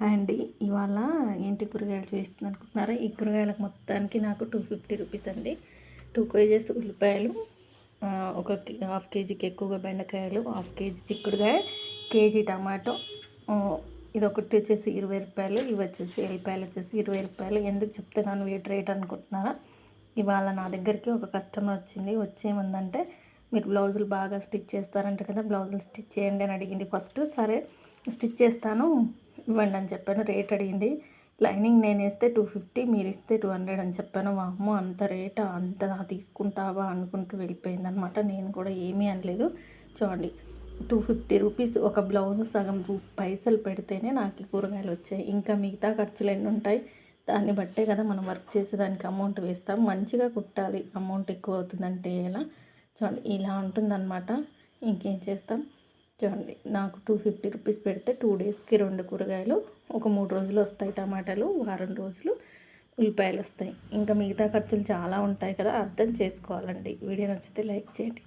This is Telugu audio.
అండ్ ఇవాళ ఏంటి కూరగాయలు చూపిస్తుంది అనుకుంటున్నారా? ఈ కూరగాయలకు మొత్తానికి నాకు టూ ఫిఫ్టీ రూపీస్ అండి. టూ కేజెస్ ఉల్లిపాయలు ఒక హాఫ్ కేజీకి ఎక్కువగా బెండకాయలు హాఫ్ కేజీ చిక్కుడుకాయ కేజీ టమాటో ఇది ఒకటి వచ్చేసి ఇరవై రూపాయలు ఇవి వచ్చేసి ఎల్లిపాయలు వచ్చేసి ఇరవై రూపాయలు. ఎందుకు చెప్తున్నాను వెయిట్ రేట్ అనుకుంటున్నారా? ఇవాళ నా దగ్గరికి ఒక కస్టమర్ వచ్చింది. వచ్చేముందంటే మీరు బ్లౌజులు బాగా స్టిచ్ చేస్తారంట కదా బ్లౌజులు స్టిచ్ చేయండి అని అడిగింది. ఫస్ట్ సరే స్టిచ్ చేస్తాను. ఇవ్వండి అని చెప్పాను. రేట్ అడిగింది. లైనింగ్ నేను వేస్తే టూ ఫిఫ్టీ మీరు ఇస్తే టూ హండ్రెడ్ అని చెప్పాను. మా అమ్మ అంత రేట్? అంత తీసుకుంటావా? అనుకుంటూ వెళ్ళిపోయింది అనమాట నేను కూడా ఏమీ అనలేదు. చూడండి టూ ఫిఫ్టీ రూపీస్ ఒక బ్లౌజ్ సగం పైసలు పెడితేనే నాకు కూరగాయలు వచ్చాయి. ఇంకా మిగతా ఖర్చులు ఎన్ని ఉంటాయి? దాన్ని బట్టే కదా మనం వర్క్ చేసేదానికి అమౌంట్ వేస్తాం. మంచిగా కుట్టాలి. అమౌంట్ ఎక్కువ అవుతుందంటే ఎలా? చూడండి ఇలా ఉంటుందన్నమాట ఇంకేం చేస్తాం? చూడండి నాకు టూ ఫిఫ్టీ రూపీస్ పెడితే టూ డేస్కి రెండు కూరగాయలు ఒక మూడు రోజులు వస్తాయి టమాటాలు వారం రోజులు ఉల్లిపాయలు వస్తాయి. ఇంకా మిగతా ఖర్చులు చాలా ఉంటాయి కదా అర్థం చేసుకోవాలండి. వీడియో నచ్చితే లైక్ చేయండి.